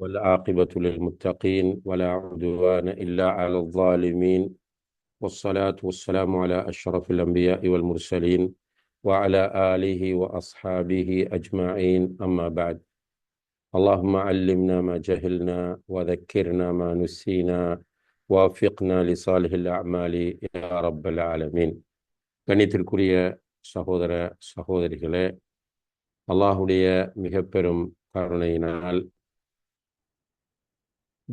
والعاقبة للمتقين ولا عدوان إلا على الظالمين والصلاة والسلام على أشرف الأنبياء والمرسلين وعلى آله وأصحابه أجمعين أما بعد اللهم علمنا ما جهلنا وذكرنا ما نسينا وافقنا لصالح الأعمال يا رب العالمين கணித்திற்குரிய சகோதர சகோதரிகளே அல்லாஹுடைய மிக பெரும் கருணையினால்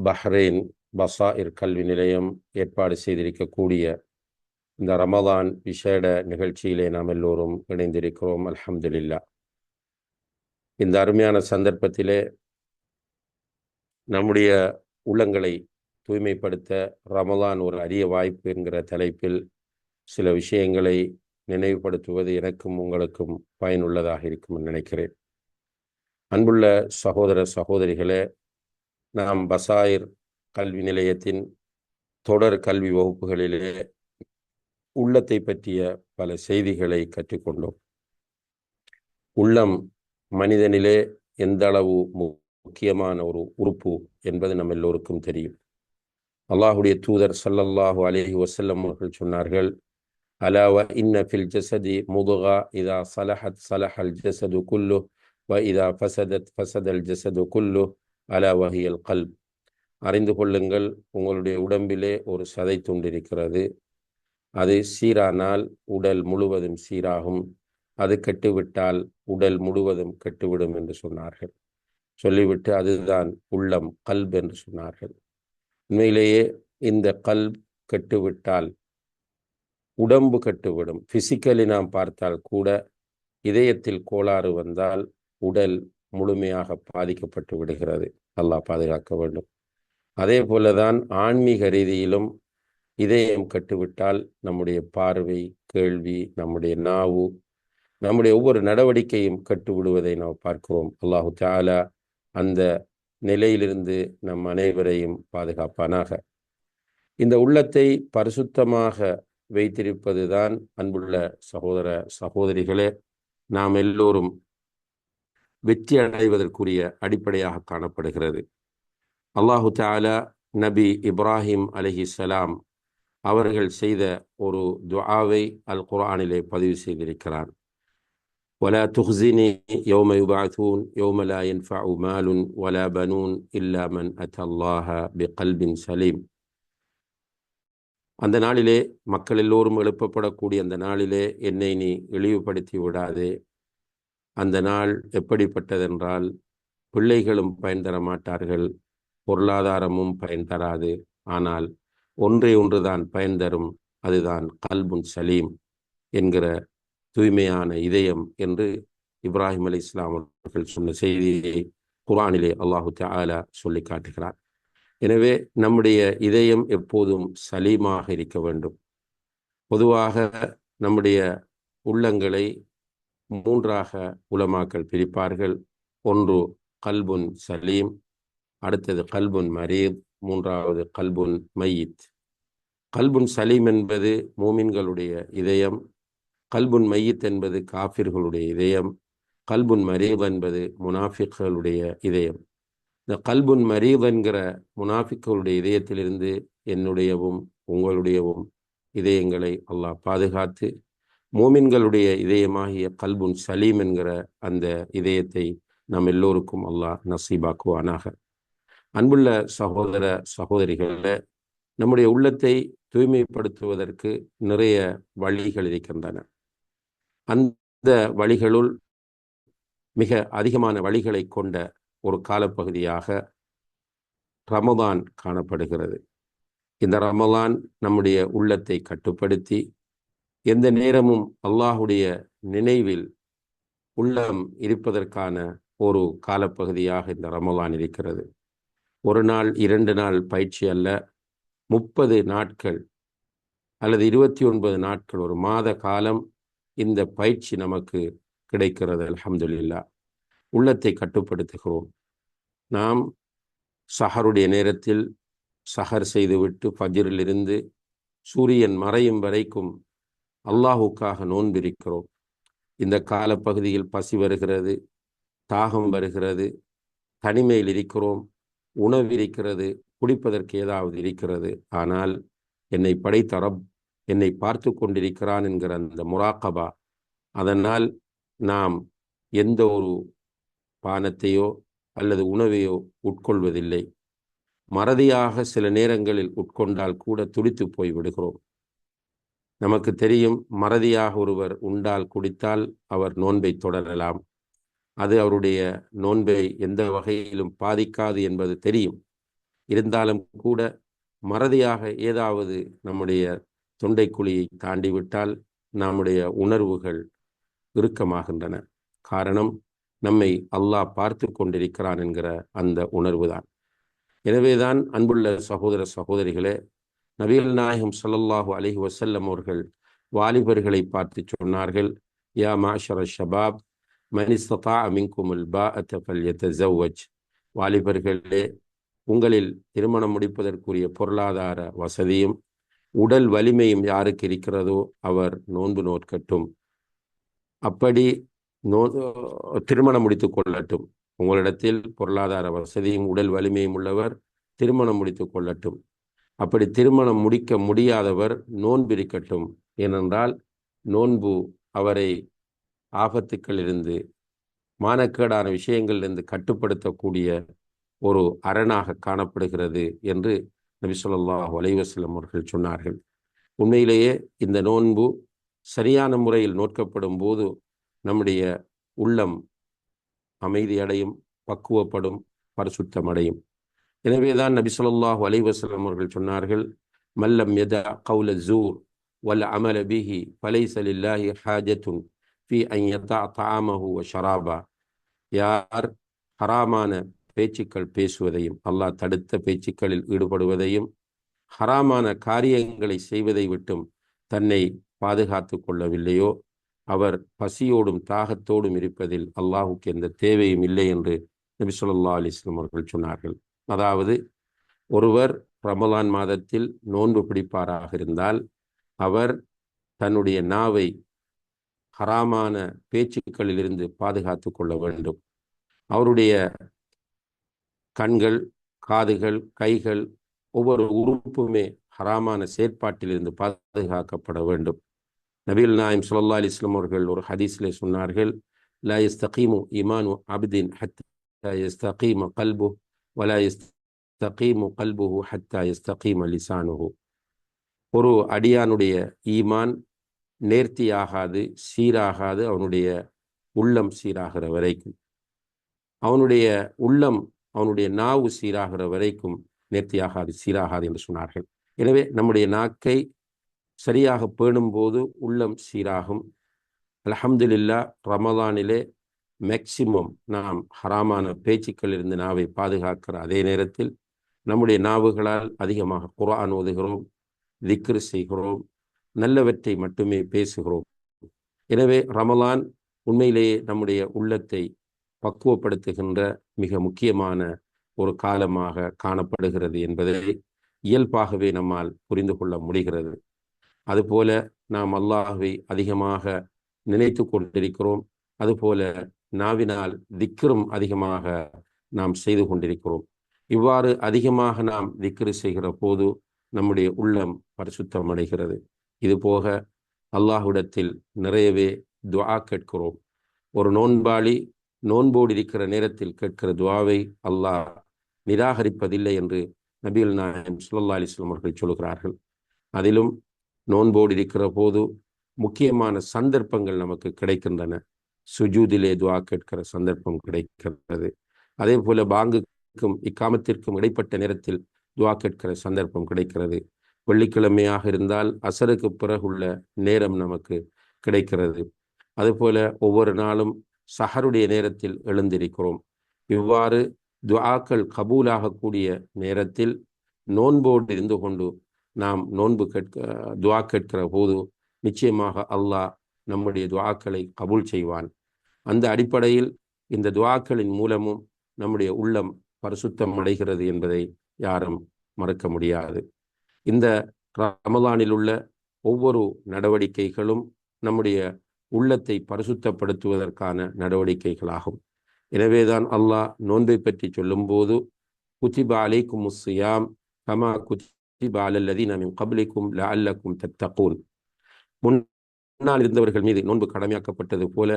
பஹ்ரைன் பசாயிர் கல்வி நிலையம் ஏற்பாடு செய்திருக்கக்கூடிய இந்த ரமதான் விசேட நிகழ்ச்சியிலே நாம் எல்லோரும் இணைந்திருக்கிறோம். அல்ஹம்துலில்லா. இந்த அருமையான சந்தர்ப்பத்திலே நம்முடைய உள்ளங்களை தூய்மைப்படுத்த ரமதான் ஒரு அரிய வாய்ப்பு என்கிற தலைப்பில் சில விஷயங்களை நினைவுபடுத்துவது எனக்கும் உங்களுக்கும் பயனுள்ளதாக இருக்கும் நினைக்கிறேன். அன்புள்ள சகோதர சகோதரிகளே நாம் பசாயிர் கல்வி நிலையத்தின் தொடர் கல்வி வகுப்புகளிலே உள்ளத்தை பற்றிய பல செய்திகளை கற்றுக்கொண்டோம். உள்ளம் மனிதனிலே எந்த அளவு முக்கியமான ஒரு உறுப்பு என்பது நம்ம எல்லோருக்கும் தெரியும். அல்லாஹுடைய தூதர் சல்லல்லாஹு அலஹி வசல்லம் அவர்கள் சொன்னார்கள் அலாவ இன்ன ஃபில் ஜசதி முதுகா இதா சலஹத் சலஹல் ஜசது குல்லு வ இதா ஃபசதத் ஃபசதல் ஜசது குல்லு அலா வஹியல் கல்ப். அறிந்து கொள்ளுங்கள் உங்களுடைய உடம்பிலே ஒரு சதை துண்டிருக்கிறது. அது சீரானால் உடல் முழுவதும் சீராகும். அது கெட்டுவிட்டால் உடல் முழுவதும் கெட்டுவிடும் என்று சொன்னார்கள். சொல்லிவிட்டு அதுதான் உள்ளம் கல்ப் என்று சொன்னார்கள். உண்மையிலேயே இந்த கல்ப் கெட்டுவிட்டால் உடம்பு கெட்டுவிடும். பிசிக்கலி நாம் பார்த்தால் கூட இதயத்தில் கோளாறு வந்தால் உடல் முழுமையாக பாதிக்கப்பட்டு விடுகிறது. அல்லாஹ் பாதுகாக்க வேண்டும். அதே போலதான் ஆன்மீக ரீதியிலும் இதயம் கட்டுவிட்டால் நம்முடைய பார்வை கேள்வி நம்முடைய நாவு நம்முடைய ஒவ்வொரு நடவடிக்கையும் கட்டுவிடுவதை நாம் பார்க்கிறோம். அல்லாஹு தாலா அந்த நிலையிலிருந்து நம் அனைவரையும் பாதுகாப்பானாக. இந்த உள்ளத்தை பரிசுத்தமாக வைத்திருப்பதுதான் அன்புள்ள சகோதர சகோதரிகளே நாம் எல்லோரும் வெற்றி அடைவதற்குரிய அடிப்படையாக காணப்படுகிறது அல்லாஹு தாலா நபி இப்ராஹிம் அலஹி சலாம் அவர்கள் செய்த ஒரு துஆவை அல் குர்ஆனிலே பதிவு செய்திருக்கிறார் ولا تخزني يوم يبعثون يوم لا ينفع مال ولا بنون إلا من أتى الله بقلب سليم அந்த நாளிலே மக்கள் எல்லோரும் எழுப்பப்படக்கூடிய அந்த நாளிலே என்னை நீ இழிவுபடுத்தி விடாதே அந்த நாள் எப்படிப்பட்டதென்றால் பிள்ளைகளும் பயன் தர மாட்டார்கள் பொருளாதாரமும் பயன் தராது. ஆனால் ஒன்றே ஒன்றுதான் பயன் தரும் அதுதான் கல்புன் சலீம் என்கிற தூய்மையான இதயம் என்று இப்ராஹிம் அலி இஸ்லாம் அவர்கள் சொன்ன செய்தியை குரானிலே அல்லாஹு தாலா சொல்லி காட்டுகிறார். எனவே நம்முடைய இதயம் எப்போதும் சலீமாக இருக்க வேண்டும். பொதுவாக நம்முடைய உள்ளங்களை மூன்றாக உலமாக்கள் பிரிப்பார்கள். ஒன்று கல்புன் சலீம். அடுத்தது கல்புன் மரீத். மூன்றாவது கல்புன் மையித். கல்புன் சலீம் என்பது மூமின்களுடைய இதயம். கல்புன் மையித் என்பது காஃபிர்களுடைய இதயம். கல்புன் மரீவ் என்பது முனாஃபிக்களுடைய இதயம். இந்த கல்புன் மரீவ் என்கிற முனாஃபிக்களுடைய இதயத்திலிருந்து என்னுடையவும் உங்களுடையவும் இதயங்களை அல்லாஹ் பாதுகாத்து மூமின்களுடைய இதயமாகிய கல்புன் சலீம் என்கிற அந்த இதயத்தை நாம் எல்லோருக்கும் அல்லாஹ் நசீபாக்குவானாக. அன்புள்ள சகோதர சகோதரிகளில் நம்முடைய உள்ளத்தை தூய்மைப்படுத்துவதற்கு நிறைய வழிகள் இருக்கின்றன. அந்த வழிகளுள் மிக அதிகமான வழிகளை கொண்ட ஒரு காலப்பகுதியாக ரமதான் காணப்படுகிறது. இந்த ரமதான் நம்முடைய உள்ளத்தை கட்டுப்படுத்தி எந்த நேரமும் அல்லாஹுடைய நினைவில் உள்ளம் இருப்பதற்கான ஒரு காலப்பகுதியாக இந்த ரமலான் இருக்கிறது. ஒரு நாள் இரண்டு நாள் பயிற்சி அல்ல முப்பது நாட்கள் அல்லது இருபத்தி ஒன்பது நாட்கள் ஒரு மாத காலம் இந்த பயிற்சி நமக்கு கிடைக்கிறது அலமதுல்லா உள்ளத்தை கட்டுப்படுத்துகிறோம். நாம் சஹருடைய நேரத்தில் சஹர் செய்துவிட்டு ஃபஜ்ரிலிருந்து சூரியன் மறையும் வரைக்கும் அல்லாஹுக்காக நோன்பிருக்கிறோம். இந்த காலப்பகுதியில் பசி வருகிறது தாகம் வருகிறது தனிமையில் இருக்கிறோம் உணவு இருக்கிறது குடிப்பதற்கு ஏதாவது இருக்கிறது. ஆனால் என்னை படைத்த ரப் என்னை பார்த்து கொண்டிருக்கிறான் என்கிற அந்த முராக்கபா அதனால் நாம் எந்த ஒரு பானத்தையோ அல்லது உணவையோ உட்கொள்வதில்லை. மறதியாக சில நேரங்களில் உட்கொண்டால் கூட துடித்து போய் விடுகிறோம். நமக்கு தெரியும் மறதியாக ஒருவர் உண்டால் குடித்தால் அவர் நோன்பை தொடரலாம். அது அவருடைய நோன்பை எந்த வகையிலும் பாதிக்காது என்பது தெரியும். இருந்தாலும் கூட மறதியாக ஏதாவது நம்முடைய தொண்டைக்குழியை தாண்டிவிட்டால் நம்முடைய உணர்வுகள் இறுக்கமாகின்றன. காரணம் நம்மை அல்லாஹ் பார்த்து கொண்டிருக்கிறான் என்கிற அந்த உணர்வுதான். எனவேதான் அன்புள்ள சகோதர சகோதரிகளே நபிகள் நாயகம் சல்லல்லாஹு அலஹி வசல்லம் அவர்கள் வாலிபர்களை பார்த்து சொன்னார்கள் யா மாஷர ஷபாப் மனிஸ்தா அமிங்குமுல் பா அத்தஃபல் யத்தஜவஜ் வாலிபர்களே உங்களில் திருமணம் முடிப்பதற்குரிய பொருளாதார வசதியும் உடல் வலிமையும் யாருக்கு இருக்கிறதோ அவர் நோன்பு நோக்கட்டும். அப்படி நோ திருமணம் முடித்து கொள்ளட்டும். உங்களிடத்தில் பொருளாதார வசதியும் உடல் வலிமையும் உள்ளவர் திருமணம் முடித்து கொள்ளட்டும். அப்படி திருமணம் முடிக்க முடியாதவர் நோன்பிருக்கட்டும் ஏனென்றால் நோன்பு அவரை ஆபத்துக்களிலிருந்து மானக்கேடான விஷயங்களிலிருந்து கட்டுப்படுத்தக்கூடிய ஒரு அரணாக காணப்படுகிறது என்று நபி சொல்லாஹ் வலைவசலம் அவர்கள் சொன்னார்கள். உண்மையிலேயே இந்த நோன்பு சரியான முறையில் நோக்கப்படும் போது நம்முடைய உள்ளம் அமைதியடையும் பக்குவப்படும் பரிசுத்தமடையும். எனவேதான் நபி சொல்லாஹ் அலைவாஸ்லாம் அவர்கள் சொன்னார்கள் மல்லம் எத கவுல ஜூர் வல் அமல பிஹி பலைசலில்லாஹி ஹாஜத்துன் ஃபி ஐயதா தாமஹு வ ஷராபா. யார் ஹராமான பேச்சுக்கள் பேசுவதையும் அல்லாஹ் தடுத்த பேச்சுக்களில் ஈடுபடுவதையும் ஹராமான காரியங்களை செய்வதை விட்டும் தன்னை பாதுகாத்து கொள்ளவில்லையோ? அவர் பசியோடும் தாகத்தோடும் இருப்பதில் அல்லாஹுக்கு எந்த தேவையும் இல்லை என்று நபி சொல்லா அலிஸ்லாம் அவர்கள் சொன்னார்கள். அதாவது ஒருவர் ரமலான் மாதத்தில் நோன்பு பிடிப்பாராக இருந்தால் அவர் தன்னுடைய நாவை ஹராமான பேச்சுக்களிலிருந்து பாதுகாத்து கொள்ள வேண்டும். அவருடைய கண்கள் காதுகள் கைகள் ஒவ்வொரு உறுப்புமே ஹராமான செயற்பாட்டிலிருந்து பாதுகாக்கப்பட வேண்டும். நபீல் நாயம் சுல்லா அலிஸ்லாம் அவர்கள் ஒரு ஹதீஸ்லே சொன்னார்கள் லா இஸ்தகீமு இமானு அபிதீன் ஹத் எஸ்தகீம கல்பு வலா எஸ்தகீமு கல்புஹு ஹத்தா எஸ்தகீம லிசானுஹு ஒரு அடியானுடைய ஈமான் நேர்த்தியாகாது சீராகாது அவனுடைய உள்ளம் சீராகிற வரைக்கும். அவனுடைய உள்ளம் அவனுடைய நாவு சீராகிற வரைக்கும் நேர்த்தியாகாது சீராகாது என்று சொன்னார்கள். எனவே நம்முடைய நாக்கை சரியாக பேணும்போது உள்ளம் சீராகும். அலஹம்துலில்லா ரமதானிலே மேக்சிமம் நாம் ஹராமான பேச்சுக்களிலிருந்து நாவை பாதுகாக்கிற அதே நேரத்தில் நம்முடைய நாவுகளால் அதிகமாக குரான் ஓதுகிறோம் திக்ரு செய்கிறோம் நல்லவற்றை மட்டுமே பேசுகிறோம். எனவே ரமலான் உண்மையிலேயே நம்முடைய உள்ளத்தை பக்குவப்படுத்துகின்ற மிக முக்கியமான ஒரு காலமாக காணப்படுகிறது என்பதை இயல்பாகவே நம்மால் புரிந்து கொள்ள முடிகிறது. அதுபோல நாம் அல்லாஹவை அதிகமாக நினைத்து கொண்டிருக்கிறோம். அதுபோல நாவினால் திக்கரும் அதிகமாக நாம் செய்து கொண்டிருக்கிறோம். இவ்வாறு அதிகமாக நாம் திக்ரு செய்கிற போது நம்முடைய உள்ளம் பரிசுத்தம் அடைகிறது இது போக அல்லாஹுடத்தில் நிறையவே துவா கேட்கிறோம். ஒரு நோன்பாளி நோன்போடு இருக்கிற நேரத்தில் கேட்கிற துவாவை அல்லாஹ் நிராகரிப்பதில்லை என்று நபிகள் நாயம் சுல்லா அலிஸ்லாம் அவர்கள் சொல்கிறார்கள். அதிலும் நோன்போடு இருக்கிற போது முக்கியமான சந்தர்ப்பங்கள் நமக்கு கிடைக்கின்றன. சுஜூதிலே துவா கேட்கிற சந்தர்ப்பம் கிடைக்கிறது. அதே போல பாங்குக்கும் இக்காமத்திற்கும் இடைப்பட்ட நேரத்தில் துவா கேட்கிற சந்தர்ப்பம் கிடைக்கிறது. வெள்ளிக்கிழமையாக இருந்தால் அசருக்கு பிறகுள்ள நேரம் நமக்கு கிடைக்கிறது. அதுபோல ஒவ்வொரு நாளும் சஹருடைய நேரத்தில் எழுந்திருக்கிறோம். இவ்வாறு துவாக்கள் கபூலாகக்கூடிய நேரத்தில் நோன்போடு இருந்து கொண்டு நாம் நோன்பு கேட்க துவா கேட்கிற போது நிச்சயமாக அல்லாஹ் நம்முடைய துவாக்களை கபூல் செய்வான். அந்த அடிப்படையில் இந்த துவாக்களின் மூலமும் நம்முடைய உள்ளம் பரிசுத்தம் அடைகிறது என்பதை யாரும் மறக்க முடியாது. இந்த ரமலானில் உள்ள ஒவ்வொரு நடவடிக்கைகளும் நம்முடைய உள்ளத்தை பரிசுத்தப்படுத்துவதற்கான நடவடிக்கைகளாகும். எனவேதான் அல்லாஹ் நோன்பை பற்றி சொல்லும்போது குத்திபா அலைக்கும் முஸ்ஸியாம் கமா குத்திபா நமின் கபலிக்கும் ல அல்லக்கும் தத்தகூன். முன்னால் இருந்தவர்கள் மீது நோன்பு கடமையாக்கப்பட்டது போல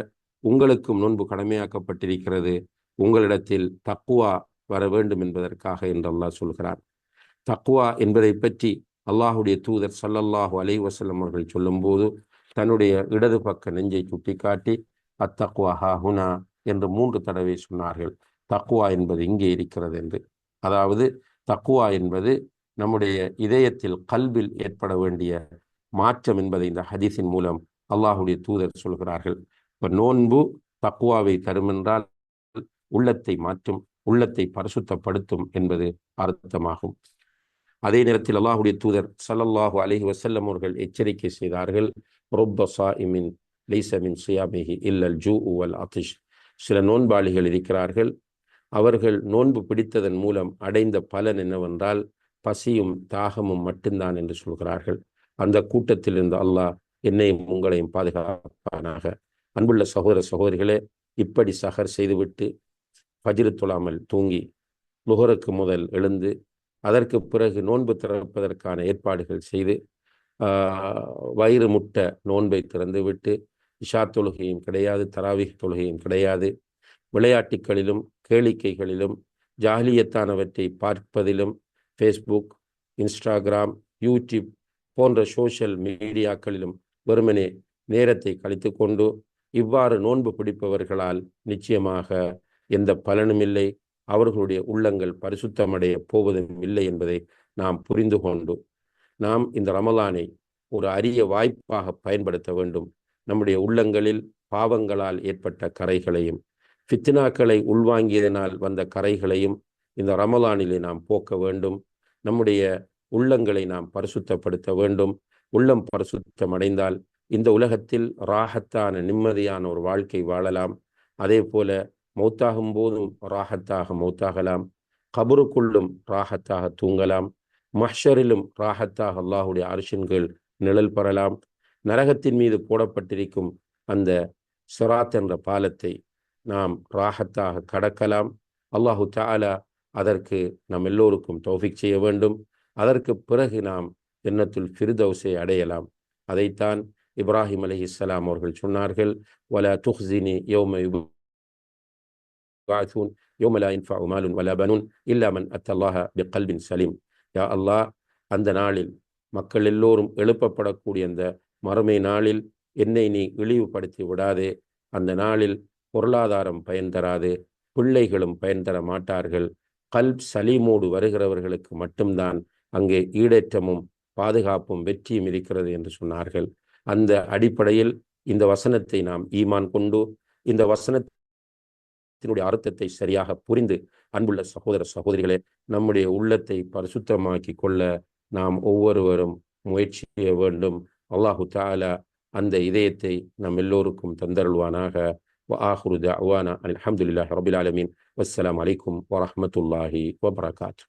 உங்களுக்கும் நோன்பு கடமையாக்கப்பட்டிருக்கிறது. உங்களிடத்தில் தக்குவா வர வேண்டும் என்பதற்காக என்று அல்லாஹ் சொல்கிறார் தக்குவா என்பதை பற்றி அல்லாஹுடைய தூதர் சல்லல்லாஹு அலை வசல்லம் அவர்கள் சொல்லும்போது தன்னுடைய இடது பக்க நெஞ்சை சுட்டிக்காட்டி அத்தக்குவா ஹா ஹுனா என்று மூன்று தடவை சொன்னார்கள். தக்குவா என்பது இங்கே இருக்கிறது என்று. அதாவது தக்குவா என்பது நம்முடைய இதயத்தில் கல்வில் ஏற்பட வேண்டிய மாற்றம் என்பதை இந்த ஹதீஸின் மூலம் அல்லாஹுடைய தூதர் சொல்கிறார்கள். இப்போ நோன்பு தக்குவாவை தரும் என்றால் உள்ளத்தை மாற்றும் உள்ளத்தை பரிசுத்தப்படுத்தும் என்பது அர்த்தமாகும். அதே நேரத்தில் அல்லாஹுடைய தூதர் சல்லல்லாஹு அலஹி வசல்லம் அவர்கள் எச்சரிக்கை செய்தார்கள் ரொப்ப சாஇமின் லைசமின் சுயாமிகி இல்லல் ஜூ உவல் அதிஷ் சில நோன்பாளிகள் இருக்கிறார்கள். அவர்கள் நோன்பு பிடித்ததன் மூலம் அடைந்த பலன் என்னவென்றால் பசியும் தாகமும் மட்டும்தான் என்று சொல்கிறார்கள். அந்த கூட்டத்தில் இருந்து அல்லாஹ் என்னையும் உங்களையும் பாதுகாப்பானாக. அன்புள்ள சகோதர சகோதரிகளே இப்படி சகர் செய்துவிட்டு பஜிரு தொழாமல் தூங்கி லுகருக்கு முதல் எழுந்து அதற்கு பிறகு நோன்பு திறப்பதற்கான ஏற்பாடுகள் செய்து வயிறு முட்ட நோன்பை திறந்து விட்டு இஷா தொழுகையும் கிடையாது தராவிக தொழுகையும் கிடையாது. விளையாட்டுகளிலும் கேளிக்கைகளிலும் ஜாலியத்தானவற்றை பார்ப்பதிலும் ஃபேஸ்புக் இன்ஸ்டாகிராம் யூடியூப் போன்ற சோஷியல் மீடியாக்களிலும் வெறுமனே நேரத்தை கழித்து கொண்டு இவ்வாறு நோன்பு பிடிப்பவர்களால் நிச்சயமாக எந்த பலனும் இல்லை. அவர்களுடைய உள்ளங்கள் பரிசுத்தமடைய போவதும் இல்லை என்பதை நாம் புரிந்து கொண்டு நாம் இந்த ரமலானை ஒரு அரிய வாய்ப்பாக பயன்படுத்த வேண்டும். நம்முடைய உள்ளங்களில் பாவங்களால் ஏற்பட்ட கரைகளையும் ஃபித்னாக்களை உள்வாங்கியதனால் வந்த கரைகளையும் இந்த ரமலானிலே நாம் போக்க வேண்டும். நம்முடைய உள்ளங்களை நாம் பரிசுத்தப்படுத்த வேண்டும். உள்ளம் பரிசுத்தம் அடைந்தால் இந்த உலகத்தில் ராகத்தான நிம்மதியான ஒரு வாழ்க்கை வாழலாம். அதே போல மௌத்தாகும் போதும் ராகத்தாக மௌத்தாகலாம். கபருக்குள்ளும் ராகத்தாக தூங்கலாம். மஹ்ஷரிலும் ராகத்தாக அல்லாஹுடைய அரிசின்கள் நிழல் பெறலாம். நரகத்தின் மீது போடப்பட்டிருக்கும் அந்த சிராத் என்ற பாலத்தை நாம் ராகத்தாக கடக்கலாம். அல்லாஹு தாலா அதற்கு நம் எல்லோருக்கும் தௌஃபிக் செய்ய வேண்டும். அதற்கு பிறகு நாம் எண்ணத்துள் ஃபிர்தௌஸை அடையலாம். அதைத்தான் இப்ராஹிம் அலி இஸ்லாம் அவர்கள் சொன்னார்கள் வல துஹ்சினி யோம யோமலா இன்ஃபா உமாலுன் வல பனூன் இல்லாமன் அத்தல்லாஹ பி கல்பின் சலீம். யா அல்லாஹ் அந்த நாளில் மக்கள் எல்லோரும் எழுப்பப்படக்கூடிய அந்த மறுமை நாளில் என்னை நீ இழிவுபடுத்தி விடாதே. அந்த நாளில் பொருளாதாரம் பயன் தராது பிள்ளைகளும் பயன் தர மாட்டார்கள். கல்ப் சலீமோடு வருகிறவர்களுக்கு மட்டும்தான் அங்கே ஈடேற்றமும் பாதுகாப்பும் வெற்றியும் இருக்கிறது என்று சொன்னார்கள். அந்த அடிப்படையில் இந்த வசனத்தை நாம் ஈமான் கொண்டு இந்த வசனத்தினுடைய அர்த்தத்தை சரியாக புரிந்து அன்புள்ள சகோதர சகோதரிகளே நம்முடைய உள்ளத்தை பரிசுத்தமாக்கி கொள்ள நாம் ஒவ்வொருவரும் முயற்சி செய்ய வேண்டும் அல்லாஹு தாலா அந்த இதயத்தை நம் எல்லோருக்கும் தந்தருள்வானாக وآخر دعوانا الحمد لله رب العالمين والسلام عليكم ورحمة الله وبركاته